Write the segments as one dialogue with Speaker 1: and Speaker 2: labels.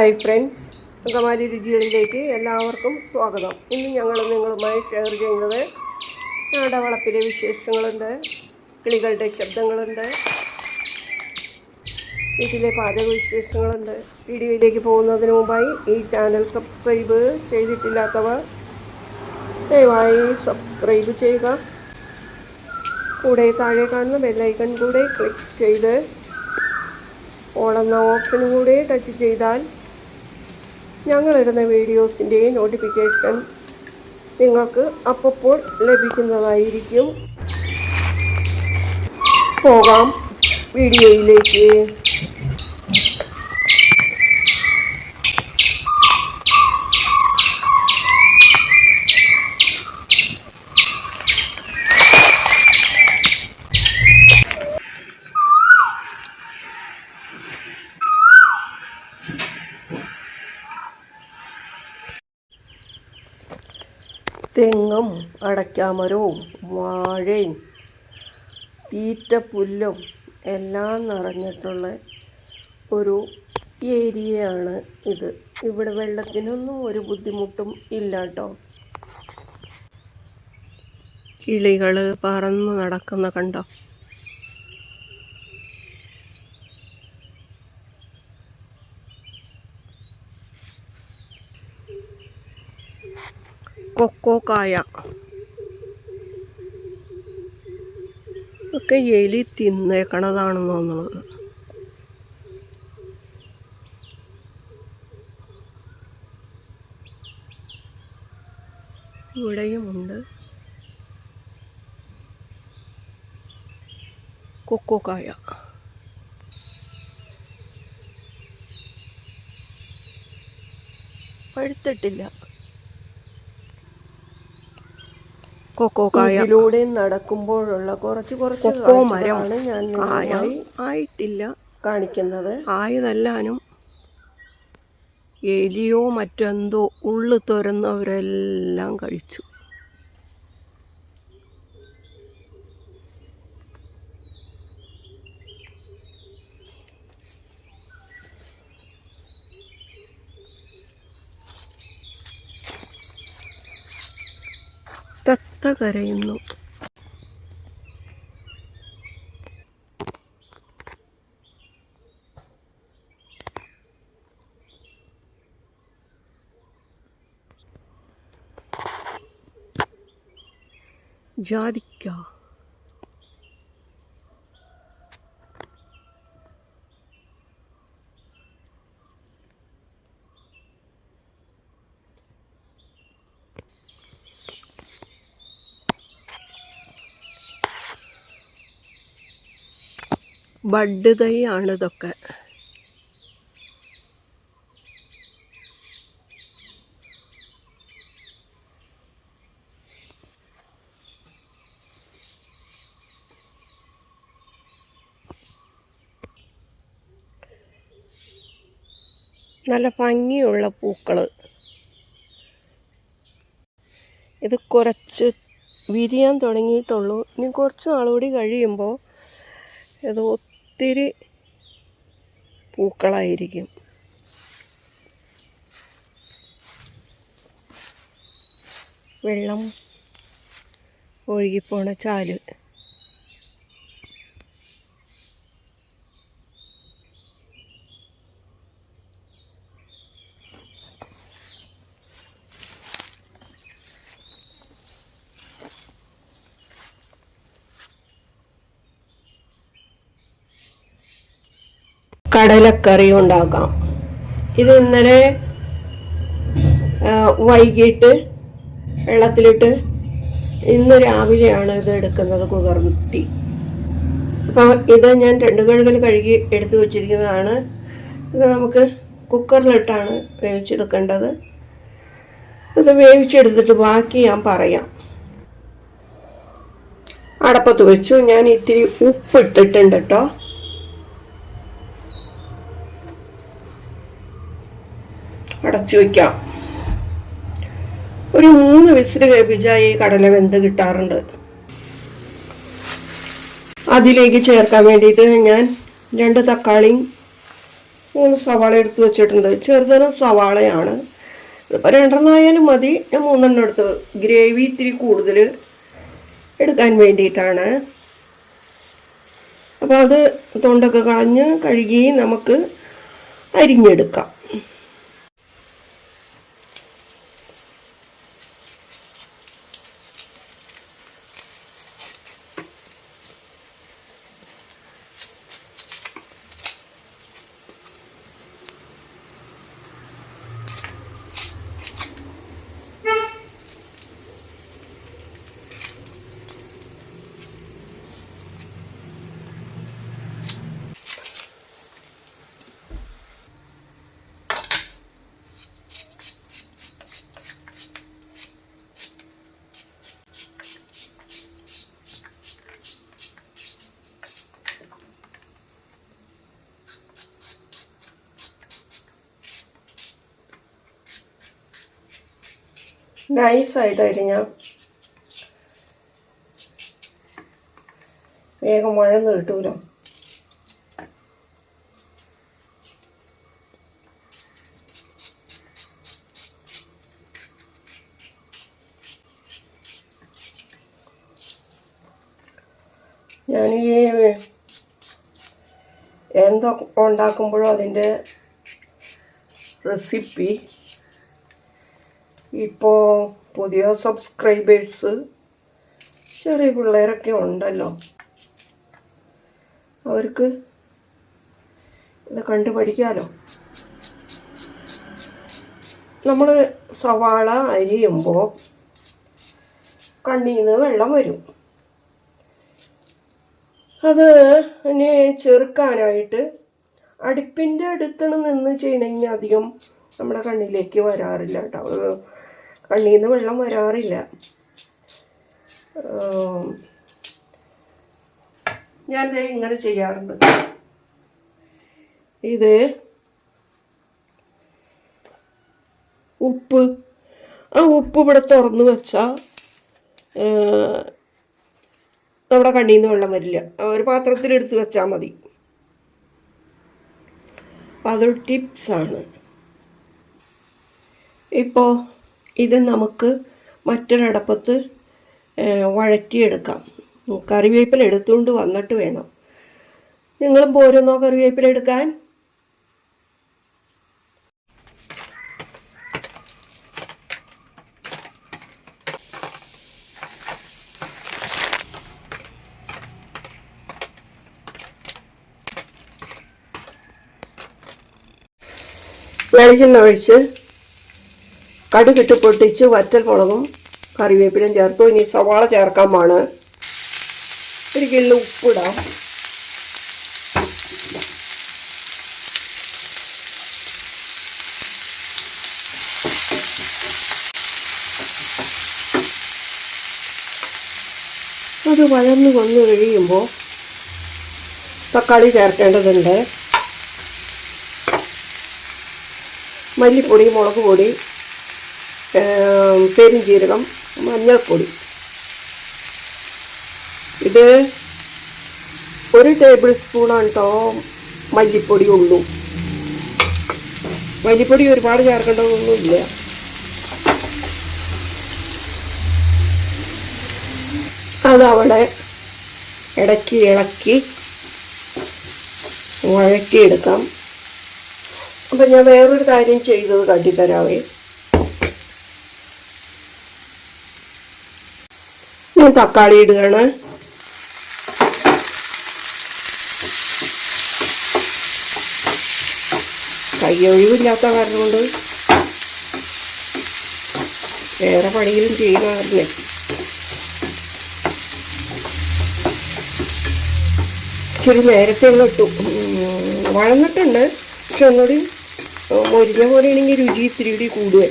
Speaker 1: Hi friends Angamaly രുചികളിലേക്ക് എല്ലാവർക്കും സ്വാഗതം. ഇന്ന് ഞങ്ങൾ നിങ്ങളുമായി ഷെയർ ചെയ്യുന്നത് ഞങ്ങളുടെ വളപ്പിലെ വിശേഷങ്ങളുണ്ട് കിളികളുടെ ശബ്ദങ്ങളുണ്ട് വീട്ടിലെ പാചക വിശേഷങ്ങളുണ്ട്. വീഡിയോയിലേക്ക് പോകുന്നതിന് മുമ്പായി ഈ ചാനൽ സബ്സ്ക്രൈബ് ചെയ്തിട്ടില്ലാത്തവർ ദയവായി സബ്സ്ക്രൈബ് ചെയ്യുക. കൂടെ താഴെ കാണുന്ന ബെല്ലൈക്കൺ കൂടെ ക്ലിക്ക് ചെയ്ത് ഓളെന്ന ഓപ്ഷനും കൂടെ ടച്ച് ചെയ്താൽ ഞങ്ങളിടുന്ന വീഡിയോസിന്റെ നോട്ടിഫിക്കേഷൻ നിങ്ങൾക്ക് അപ്പോൾ ലഭിക്കുന്നതായിരിക്കും. പോകാം വീഡിയോയിലേക്ക് തെങ്ങും അടയ്ക്കാമരവും വാഴയും തീറ്റപ്പുല്ലും എല്ലാം നിറഞ്ഞിട്ടുള്ള ഒരു ഏരിയയാണ് ഇത്. ഇവിടെ വെള്ളത്തിനൊന്നും ഒരു ബുദ്ധിമുട്ടും ഇല്ല കേട്ടോ. കിളികൾ പറന്ന് നടക്കുന്ന കണ്ടോ? കൊക്കോ ഒക്കെ എലി തിന്നേക്കണതാണെന്ന് തോന്നുന്നത് ഇവിടെയുമുണ്ട് കൊക്കോ കായ. പഴുത്തിട്ടില്ല. കൊക്കോ കായയിലൂടെ നടക്കുമ്പോഴുള്ള കുറച്ച് കുറച്ച് കൊക്കോ മരമാണ് ഞാൻ കായ. ആയിട്ടില്ല കാണിക്കുന്നത്. ആയതല്ലാനും എലിയോ മറ്റെന്തോ ഉള്ളു തുരന്നവരെല്ലാം കഴിച്ചു. തത്ത കരയുന്നു. ജാതിക്ക. ബഡ് തൈയാണ് ഇതൊക്കെ. നല്ല ഭംഗിയുള്ള പൂക്കൾ ഇത് കുറച്ച് വിരിയാൻ തുടങ്ങിയിട്ടുള്ളൂ. ഇനി കുറച്ച് നാളുകൂടി കഴിയുമ്പോൾ ഇത് ഒത്തിരി പൂക്കളായിരിക്കും. വെള്ളം ഒഴുകിപ്പോണ ചാൽ. കടലക്കറി ഉണ്ടാക്കാം ഇത് ഇന്നലെ വൈകിട്ട് വെള്ളത്തിലിട്ട് ഇന്ന് രാവിലെയാണ് ഇത് എടുക്കുന്നത് കുതിർത്തി. അപ്പോൾ ഇത് ഞാൻ രണ്ട് കഴുകൽ കഴുകി എടുത്തു വച്ചിരിക്കുന്നതാണ്. ഇത് നമുക്ക് കുക്കറിലിട്ടാണ് വേവിച്ചെടുക്കേണ്ടത്. ഇത് വേവിച്ചെടുത്തിട്ട് ബാക്കി ഞാൻ പറയാം. അടപ്പത്ത് വെച്ചു. ഞാൻ ഇത്തിരി ഉപ്പ് ഇട്ടിട്ടുണ്ട് കേട്ടോ. അടച്ചു വയ്ക്കാം ഒരു മൂന്ന് വിസിൽ വേപ്പിച്ചാൽ ഈ കടല വെന്ത് കിട്ടാറുണ്ട്. അതിലേക്ക് ചേർക്കാൻ വേണ്ടിയിട്ട് ഞാൻ രണ്ട് തക്കാളിയും മൂന്ന് സവാള എടുത്ത് വെച്ചിട്ടുണ്ട്. ചെറുതരം സവാളയാണ്. ഇതിപ്പോൾ രണ്ടെണ്ണമായാലും മതി. ഞാൻ മൂന്നെണ്ണം എടുത്ത് ഗ്രേവി ഇത്തിരി കൂടുതൽ എടുക്കാൻ വേണ്ടിയിട്ടാണ്. അപ്പോൾ അത് തൊണ്ടൊക്കെ കളഞ്ഞ് കഴുകി നമുക്ക് അരിഞ്ഞെടുക്കാം. നൈസായിട്ട് അരിഞ്ഞാൽ വേഗം മഴന്ന് കിട്ടൂലോ ഞാൻ ഈ എന്തൊക്കെ ഉണ്ടാക്കുമ്പോഴും അതിന്റെ റെസിപ്പി ഇപ്പോൾ പുതിയ സബ്സ്ക്രൈബേഴ്സ് ചെറിയ പിള്ളേരൊക്കെ ഉണ്ടല്ലോ. അവർക്ക് ഇത് കണ്ടു നമ്മൾ സവാള അരിയുമ്പോൾ കണ്ണിൽ നിന്ന് വെള്ളം വരും. അത് ഇനി ചെറുക്കാനായിട്ട് അടുപ്പിന്റെ അടുത്തണ് നിന്ന് ചെയ്യണമെങ്കിൽ അധികം നമ്മുടെ കണ്ണിലേക്ക് വരാറില്ല കേട്ടോ. കണ്ണിൽ നിന്ന് വെള്ളം വരാറില്ല. ഞാൻ ഇങ്ങനെ ചെയ്യാറുണ്ട്. ഇത് ഉപ്പ്. ആ ഉപ്പ് ഇവിടെ തുറന്നു വെച്ചാൽ നമ്മുടെ കണ്ണിൽ നിന്ന് വെള്ളം വരില്ല. ഒരു പാത്രത്തിലെടുത്ത് വെച്ചാൽ മതി. അതൊരു ടിപ്സാണ്. ഇപ്പോൾ ഇത് നമുക്ക് മറ്റൊരടപ്പത്ത് വഴറ്റിയെടുക്കാം. കറിവേപ്പില എടുത്തുകൊണ്ട് വന്നിട്ട് വേണം. നിങ്ങളും പോരുന്നോ കറിവേപ്പില എടുക്കാൻ? വെളിച്ചെണ്ണ ഒഴിച്ച് കടുകിട്ട് പൊട്ടിച്ച് വറ്റൽ മുളകും കറിവേപ്പിലും ചേർത്തു. ഇനി സവാള ചേർക്കാൻ പാണ് ഒരു കിലോ ഉപ്പിടാം. അത് വഴന്ന് വന്ന് കഴിയുമ്പോൾ തക്കാളി ചേർക്കേണ്ടതുണ്ട്. മല്ലിപ്പൊടി മുളക് പൊടി പെരുംജീരകം മഞ്ഞൾപ്പൊടി. ഇത് ഒരു ടേബിൾ സ്പൂണാണ് കേട്ടോ മല്ലിപ്പൊടി ഉള്ളൂ. മല്ലിപ്പൊടി ഒരുപാട് ചേർക്കേണ്ടതൊന്നുമില്ല. അതവിടെ ഇടയ്ക്ക് ഇളക്കി വഴക്കിയെടുക്കാം അപ്പം ഞാൻ വേറൊരു കാര്യം ചെയ്തത് കാട്ടിത്തരാവേ. ഞാൻ തക്കാളി ഇടുകയാണ്. കൈ ഒഴിവില്ലാത്ത കാരണം കൊണ്ട് വേറെ പണിയിലും ചെയ്യുന്ന കാരണേ ഇച്ചിരി നേരത്തെ ഒന്ന് ഇട്ടു. വളർന്നിട്ടുണ്ട് പക്ഷെ ഒന്നുകൂടി മൊരിഞ്ഞ പോലെയാണെങ്കിൽ രുചി ഇത്തിരി കൂടി കൂടുവേ.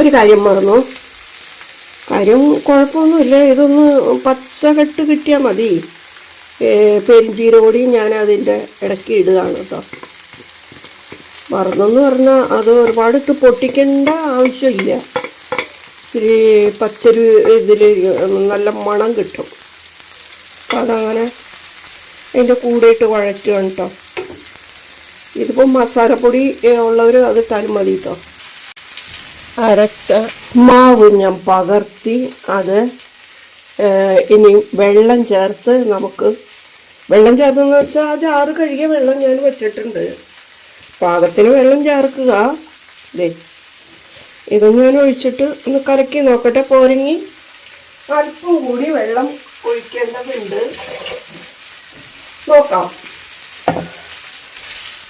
Speaker 1: ഒരു കാര്യം മറന്നു. കാര്യം കുഴപ്പമൊന്നുമില്ല. ഇതൊന്ന് പച്ച കെട്ട് കിട്ടിയാൽ മതി. പെരുംജീരകൊടി ഞാൻ അതിന്റെ ഇടയ്ക്ക് ഇടുകയാണ് കേട്ടോ മറന്നെന്ന് പറഞ്ഞാൽ അത് ഒരുപാട് ഇട്ട് പൊട്ടിക്കേണ്ട ആവശ്യമില്ല. ഇത്തിരി പച്ചരി ഇതിൽ നല്ല മണം കിട്ടും. അപ്പം അതങ്ങനെ അതിന്റെ കൂടെ ഇട്ട് കുഴയ്ക്കുകയാണ് കേട്ടോ ഇതിപ്പോൾ മസാലപ്പൊടി ഉള്ളവർ അത് ഇട്ടാലും മതി കേട്ടോ അരച്ച മാവ് ഞാൻ പകർത്തി അത് ഇനി വെള്ളം ചേർത്ത് നമുക്ക് വെള്ളം ചേർത്തെന്ന് വെച്ചാൽ ആ ജാറ് കഴുകിയ വെള്ളം ഞാൻ വെച്ചിട്ടുണ്ട്. പാകത്തിന് വെള്ളം ചേർക്കുക. ഇത് ഞാൻ ഒഴിച്ചിട്ട് ഒന്ന് കലക്കി നോക്കട്ടെ പോരങ്ങി. അല്പം കൂടി വെള്ളം ഒഴിക്കേണ്ടതുണ്ട്. നോക്കാം.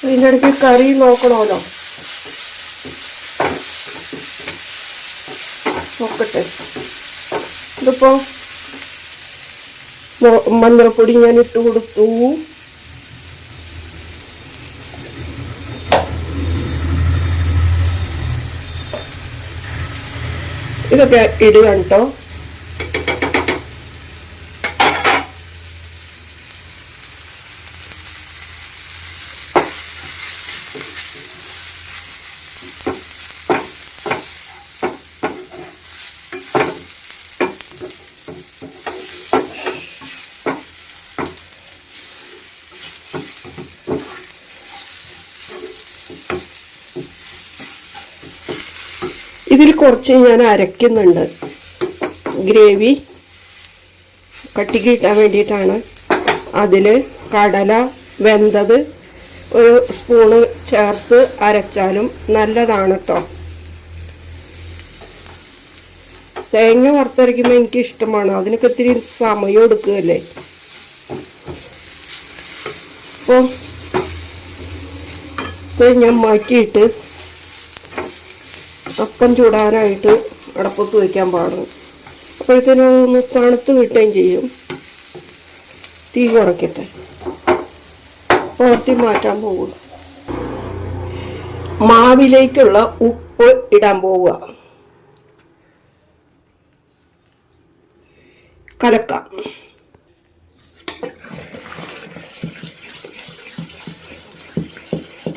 Speaker 1: അതിന്റെ ഇടയ്ക്ക് കറി നോക്കണമല്ലോ. നോക്കട്ടെ. ഇതിപ്പോ മൊ- മഞ്ഞൾപ്പൊടി ഞാൻ ഇട്ട് കൊടുത്തു. ഇതൊക്കെ ഇടുക കേട്ടോ. ഇതിൽ കുറച്ച് ഞാൻ അരയ്ക്കുന്നുണ്ട്. ഗ്രേവി കട്ടിക്ക് കിട്ടാൻ വേണ്ടിയിട്ടാണ്. അതിൽ കടല വെന്തത് ഒരു സ്പൂണ് ചേർത്ത് അരച്ചാലും നല്ലതാണ് കേട്ടോ തേങ്ങ വറുത്തരയ്ക്കുമ്പോൾ എനിക്ക് ഇഷ്ടമാണ് അതിനൊക്കെ ഇത്തിരി സമയം എടുക്കുകയല്ലേ അപ്പോൾ ഞാൻ മാറ്റിയിട്ട് അപ്പം ചൂടാനായിട്ട് അടപ്പത്ത് വയ്ക്കാൻ പാടും. അപ്പോഴത്തേനും തണുത്ത് കിട്ടുകയും ചെയ്യും. തീ കുറയ്ക്കട്ടെ. പോർത്തി മാറ്റാൻ പോകും മാവിലേക്കുള്ള ഉപ്പ് ഇടാൻ പോവുക. കലക്കാം.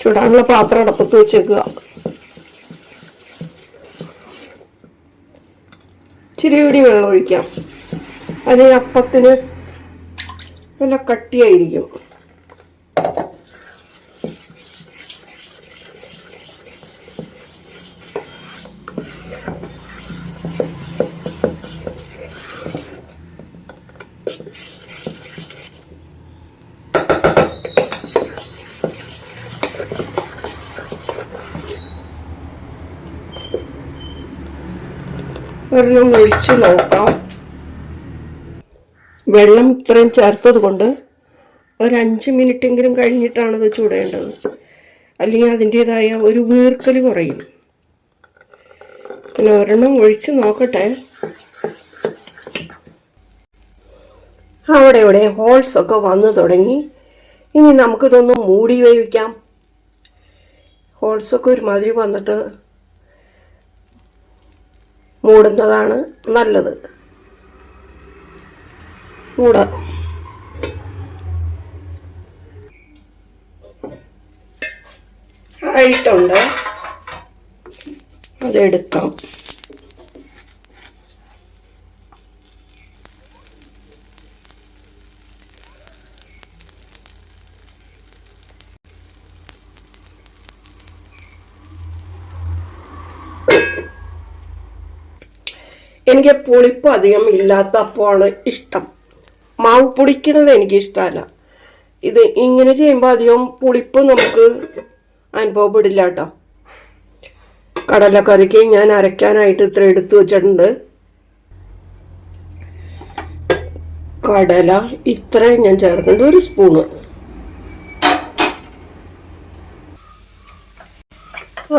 Speaker 1: ചൂടാനുള്ള പാത്രം അടപ്പത്ത് വെച്ചേക്കുക. ഇച്ചിരി കൂടി വെള്ളം ഒഴിക്കാം. അത് അപ്പത്തിന് നല്ല കട്ടിയായിരിക്കും. ഒരെണ്ണം ഒഴിച്ച് നോക്കാം. വെള്ളം ഇത്രയും ചേർത്തത് കൊണ്ട് ഒരു അഞ്ച് മിനിറ്റെങ്കിലും കഴിഞ്ഞിട്ടാണത് ചൂടേണ്ടത്. അല്ലെങ്കിൽ അതിന്റേതായ ഒരു വീർക്കൽ കുറയും. പിന്നെ ഒരെണ്ണം ഒഴിച്ച് നോക്കട്ടെ. അവിടെ ഇവിടെ ഹോൾസ് ഒക്കെ വന്നു തുടങ്ങി. ഇനി നമുക്കിതൊന്ന് മൂടി വേവിക്കാം. ഹോൾസൊക്കെ ഒരുമാതിരി വന്നിട്ട് മൂടുന്നതാണ് നല്ലത്. മൂടാം. ആയിട്ടുണ്ട്. അതെടുക്കാം. എനിക്ക് പുളിപ്പ് അധികം ഇല്ലാത്ത അപ്പമാണ് ഇഷ്ടം. മാവ് പൊടിക്കുന്നത് എനിക്ക് ഇഷ്ടമല്ല ഇത് ഇങ്ങനെ ചെയ്യുമ്പോൾ അധികം പുളിപ്പ് നമുക്ക് അനുഭവപ്പെടില്ല കേട്ടോ. കടലക്കറിക്ക് ഞാൻ അരയ്ക്കാനായിട്ട് ഇത്ര എടുത്തു വെച്ചിട്ടുണ്ട്. കടല ഇത്രയും ഞാൻ ചേർക്കുന്നുണ്ട്. ഒരു സ്പൂണ്.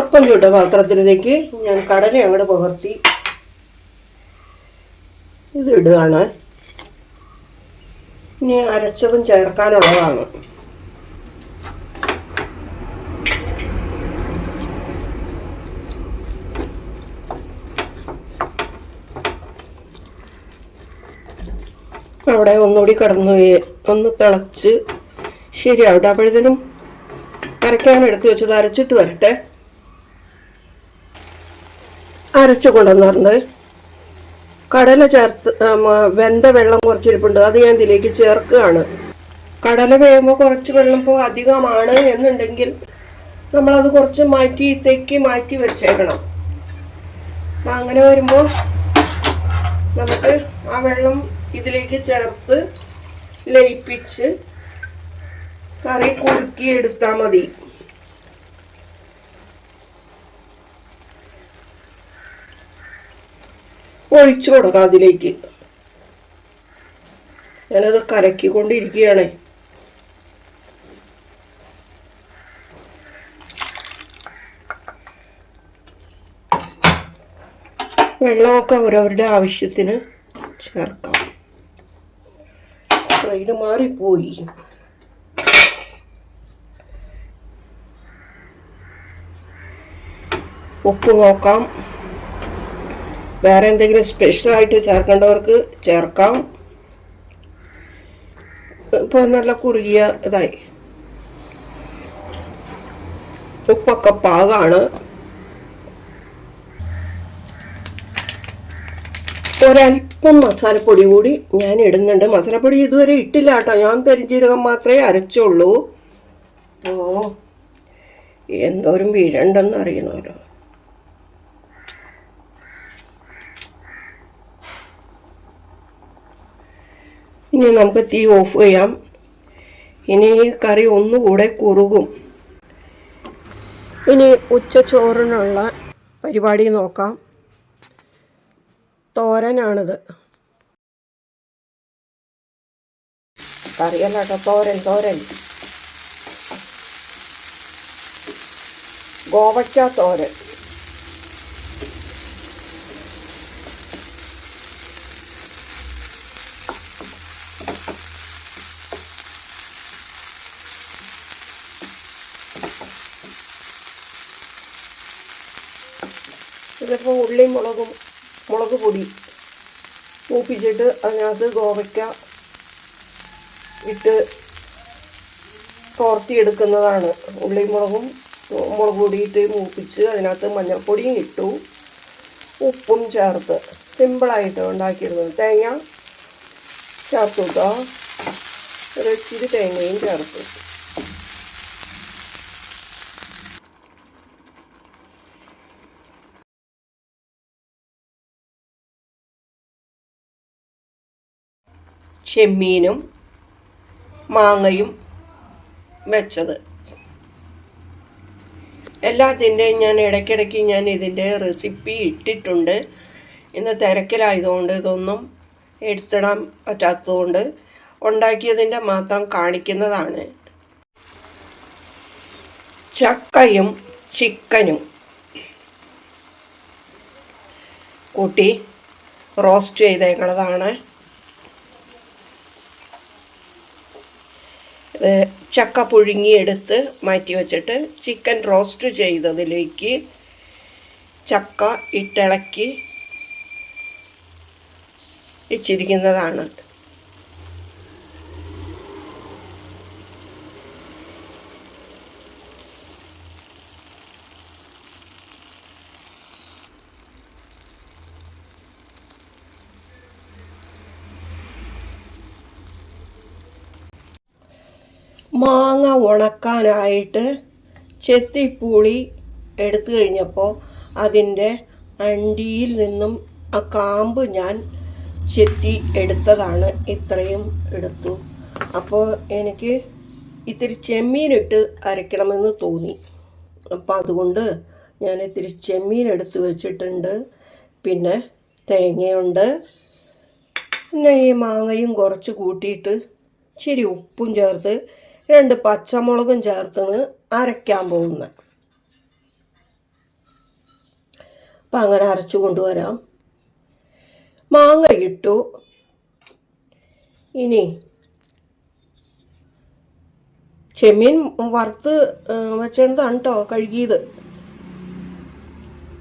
Speaker 1: അപ്പം ചൂട്ട പാത്രത്തിലേക്ക് ഞാൻ കടല അങ്ങോട്ട് പകർത്തി ഇത് ഇടുകയാണ് ഇനി അരച്ചതും ചേർക്കാനുള്ളതാണ് അവിടെ ഒന്നുകൂടി കടന്നു ഒന്ന് തിളച്ച് ശരിയാവട്ടെ. അപ്പോഴത്തേനും അരയ്ക്കാൻ എടുത്ത് വെച്ചത് അരച്ചിട്ട് വരട്ടെ. അരച്ചു കൊണ്ടുവന്നിട്ടുണ്ട് കടല ചേർത്ത് വെന്ത വെള്ളം കുറച്ചിരിപ്പുണ്ട്. അത് ഞാൻ ഇതിലേക്ക് ചേർക്കുകയാണ്. കടല വേകുമ്പോൾ കുറച്ച് വെള്ളം ഇപ്പോൾ അധികമാണ് എന്നുണ്ടെങ്കിൽ നമ്മളത് കുറച്ച് മാറ്റി തെക്കി മാറ്റി വെച്ചേക്കണം. അപ്പം അങ്ങനെ വരുമ്പോൾ നമുക്ക് ആ വെള്ളം ഇതിലേക്ക് ചേർത്ത് ലയിപ്പിച്ച് കറി കുറുക്കി എടുത്താൽ മതി. ഒഴിച്ചു കൊടുക്കാം അതിലേക്ക്. ഞാനത് കലക്കിക്കൊണ്ടിരിക്കുകയാണ്. വെള്ളമൊക്കെ അവരവരുടെ ആവശ്യത്തിന് ചേർക്കാം. സൈഡ് മാറിപ്പോയി. ഉപ്പ് നോക്കാം. വേറെ എന്തെങ്കിലും സ്പെഷ്യലായിട്ട് ചേർക്കേണ്ടവർക്ക് ചേർക്കാം. ഇപ്പോൾ നല്ല കുറുകിയ ഇതായി. ഉപ്പൊക്കെ പാകാണ്. ഒരല്പം മസാലപ്പൊടി കൂടി ഞാൻ ഇടുന്നുണ്ട്. മസാലപ്പൊടി ഇതുവരെ ഇട്ടില്ല കേട്ടോ. ഞാൻ പെരിഞ്ജീരകം മാത്രമേ അരച്ചുള്ളൂ. ഓ എന്തോരം വീഴണ്ടെന്ന് അറിയണമല്ലോ. ഇനി നമുക്ക് തീ ഓഫ് ചെയ്യാം. ഇനി ഈ കറി ഒന്നുകൂടെ കുറുകും. ഇനി ഉച്ചച്ചോറിനുള്ള പരിപാടി നോക്കാം. തോരനാണിത്. കറിയല്ല കേട്ടോ തോരൻ തോരൻ. ഗോവയ്ക്ക തോരൻ. ഇതിപ്പോൾ ഉള്ളിയും മുളകും മുളക് പൊടി മൂപ്പിച്ചിട്ട് അതിനകത്ത് ഗോവയ്ക്ക ഇട്ട് തോർത്തിയെടുക്കുന്നതാണ് ഉള്ളിയും മുളകും മുളക് പൊടിയിട്ട് മൂപ്പിച്ച് അതിനകത്ത് മഞ്ഞൾപ്പൊടിയും ഇട്ടു. ഉപ്പും ചേർത്ത് സിമ്പിളായിട്ട് ഉണ്ടാക്കിയിരുന്നത് തേങ്ങ ചേർത്തുക ഒരു ഇച്ചിരി തേങ്ങയും ചേർത്തു. ചെമ്മീനും മാങ്ങയും വെച്ചത്. എല്ലാത്തിന്റെയും ഞാൻ ഇടയ്ക്കിടയ്ക്ക് ഞാൻ ഇതിന്റെ റെസിപ്പി ഇട്ടിട്ടുണ്ട്. ഇന്ന് തിരക്കിലായതുകൊണ്ട് ഇതൊന്നും എടുത്തിടാൻ പറ്റാത്തതുകൊണ്ട് ഉണ്ടാക്കിയതിന്റെ മാത്രം കാണിക്കുന്നതാണ്. ചക്കയും ചിക്കനും. കൂട്ടി റോസ്റ്റ് ചെയ്തേക്കണതാണ്. ചക്ക പുഴുങ്ങിയെടുത്ത് മാറ്റി വച്ചിട്ട് ചിക്കൻ റോസ്റ്റ് ചെയ്തതിലേക്ക് ചക്ക ഇട്ടിളക്കി വെച്ചിരിക്കുന്നതാണ്. മാങ്ങ ഉണക്കാനായിട്ട് ചെത്തിപ്പൂളി എടുത്തു കഴിഞ്ഞപ്പോൾ അതിന്റെ അണ്ടിയിൽ നിന്നും ആ കാമ്പ് ഞാൻ ചെത്തി എടുത്തതാണ്. ഇത്രയും എടുത്തു. അപ്പോൾ എനിക്ക് ഇത്തിരി ചെമ്മീനിട്ട് അരയ്ക്കണമെന്ന് തോന്നി. അപ്പം അതുകൊണ്ട് ഞാൻ ഇത്തിരി ചെമ്മീൻ എടുത്ത് വെച്ചിട്ടുണ്ട്. പിന്നെ തേങ്ങയുണ്ട്. പിന്നെ ഈ മാങ്ങയും കുറച്ച് കൂട്ടിയിട്ട് ഇച്ചിരി ഉപ്പും ചേർത്ത് രണ്ട് പച്ചമുളകും ചേർത്താണ് അരയ്ക്കാൻ പോകുന്നത് അപ്പം അങ്ങനെ അരച്ചു കൊണ്ടുവരാം. മാങ്ങ ഇട്ടു. ഇനി ചെമ്മീൻ വറുത്ത് വെച്ചതാണ് കേട്ടോ കഴുകിയത്.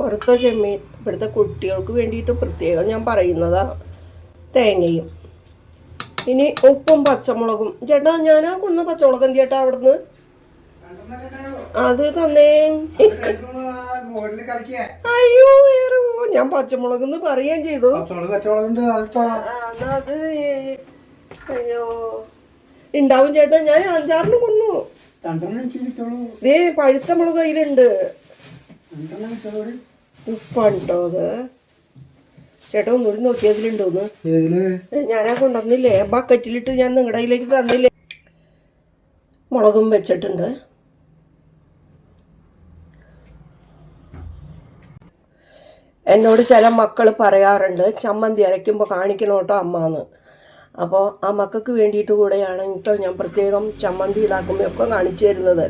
Speaker 1: വറുത്ത ചെമ്മീൻ ഇവിടുത്തെ കുട്ടികൾക്ക് വേണ്ടിയിട്ട് പ്രത്യേകം ഞാൻ പറയുന്നതാണ് തേങ്ങയും. ഇനി ഉപ്പും പച്ചമുളകും. ചേട്ടാ ഞാൻ ആ കൊന്ന പച്ചമുളക് എന്ത് ചേട്ടാ അവിടുന്ന്? അത് തന്നേ. അയ്യോ വേറെ ഞാൻ പച്ചമുളക് എന്ന് പറയുകയും ചെയ്തു. അത് അയ്യോ. ഉണ്ടാവും ചേട്ടാ ഞാൻ അഞ്ചാറിന് കൊന്നു. ദേ പഴുത്ത മുളക് കയ്യിലുണ്ട്.
Speaker 2: രണ്ടെണ്ണം കിട്ടുള്ളൂ.
Speaker 1: ഉപ്പാണ് കേട്ടോ അത്? ചേട്ടാ ഒന്നുകൂടി നോക്കി
Speaker 2: അതിലുണ്ടോന്ന്
Speaker 1: ഞാനാ കൊണ്ടുവന്നില്ലേ? ബക്കറ്റിലിട്ട് ഞാൻ നിങ്ങളുടെ കയ്യിലേക്ക് തന്നില്ലേ? മുളകും വെച്ചിട്ടുണ്ട്. എന്നോട് ചില മക്കൾ പറയാറുണ്ട് ചമ്മന്തി അരയ്ക്കുമ്പോൾ കാണിക്കണം കേട്ടോ അമ്മ എന്ന് അപ്പോൾ ആ മക്കൾക്ക് വേണ്ടിയിട്ട് കൂടെയാണ് കേട്ടോ ഞാൻ പ്രത്യേകം ചമ്മന്തി ഉണ്ടാക്കുമ്പോൾ ഒക്കെ കാണിച്ചു തരുന്നത്.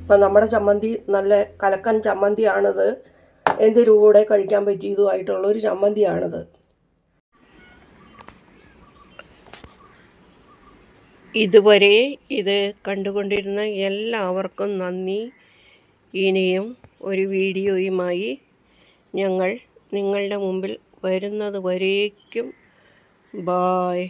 Speaker 1: ഇപ്പം നമ്മുടെ ചമ്മന്തി നല്ല കലക്കൻ ചമ്മന്തിയാണിത്. എന്തിനു കൂടെ കഴിക്കാൻ പറ്റിയതുമായിട്ടുള്ള ഒരു ചമ്മന്തിയാണത്. ഇതുവരെ ഇത് കണ്ടുകൊണ്ടിരുന്ന എല്ലാവർക്കും നന്ദി. ഇനിയും ഒരു വീഡിയോയുമായി ഞങ്ങൾ നിങ്ങളുടെ മുമ്പിൽ വരുന്നത് വരേക്കും. ബായ്.